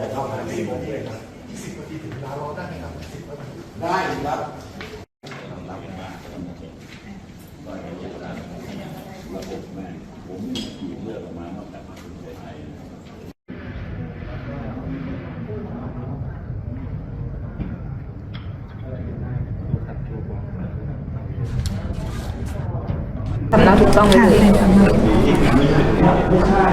แด้ครับยี่นาทีถึงเาราได้ไหมครับได้ครับระบบแม่ผมอยู่เลือกมาตั้งแต่มางไทยทำแล้วถูกต้องเลยไม่ใช่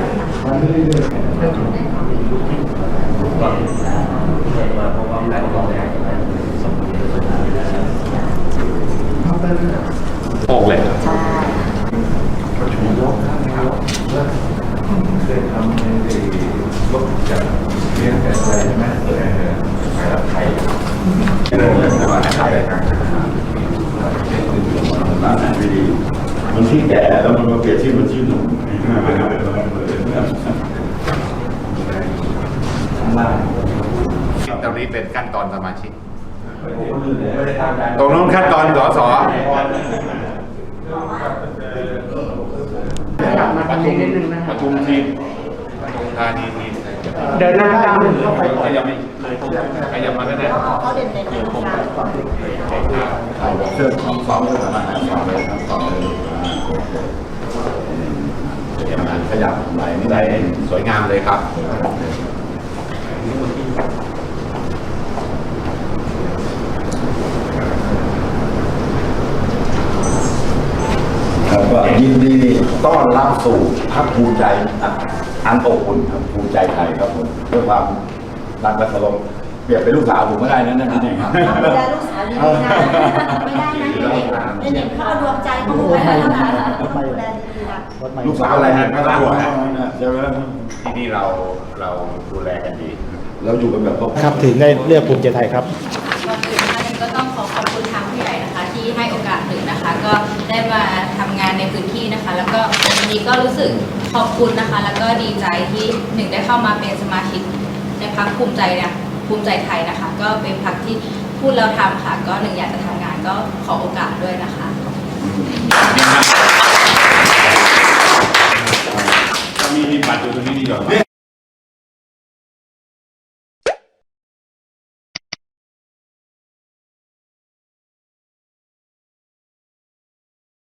จากเรียนแต่อะไรใช่ไหมเออขายรับไทยเรื่องเรื่องว่าขายทางร้านอาหารไม่ดีมันที่แก่แล้วมันมาเปลี่ยนชื่อมันชื่อหนุ่มข้างล่างตรงนี้เป็นขั้นตอนสมาชิกไม่ได้ทำการตรงนู้นขั้นตอนสสขยับมาตรงนี้นิดนึงนะปคะทุมทีมปทุมธานีทีม เดินหน้าตามเข้าไปขยับไม่ขยับมาก็ได้เขาเด่นในตรงกลางเสื้อของสองเลยประมาณนั้นสองเลยครับสองเลยขยับขยับไหลนี่ได้สวยงามเลยครับ ครับ ก็ยินดีต้อนรับสู่พักภูมิใจอันอบอุ่นครับภูมิใจไทยครับผมด้วยความรักและเคารพเปรียบเป็นลูกสาวผมก็ได้นะนั่นนี่ครับดูแลลูกสาวดีๆนะไม่ได้นะนี่นี่พ่อดวงใจของหนูไปแล้วนะต้องดูแลดีๆนะลูกสาวอะไรฮะก็รักใช่ไหมที่นี่เราเราดูแลกันดีเราอยู่กันแบบครอบครัวครับถึงได้เลือกภูมิใจไทยครับก่อนอื่นนะคะหนึ่งก็ต้องขอขอบคุณทางผู้ใหญ่นะคะ ที่ให้โอกาสหนึ่งนะคะ ก็ได้มาทำงานในพื้นที่นะคะ แล้วก็วันนี้ก็รู้สึกขอบคุณนะคะ แล้วก็ดีใจที่หนึ่งได้เข้ามาเป็นสมาชิกในพักภูมิใจเนี่ยภูมิใจไทยนะคะ ก็เป็นพักที่พูดแล้วทำค่ะ ก็หนึ่งอยากจะทำงานก็ขอโอกาสด้วยนะคะ ขอบัตรอยู่ตรงนี้ดี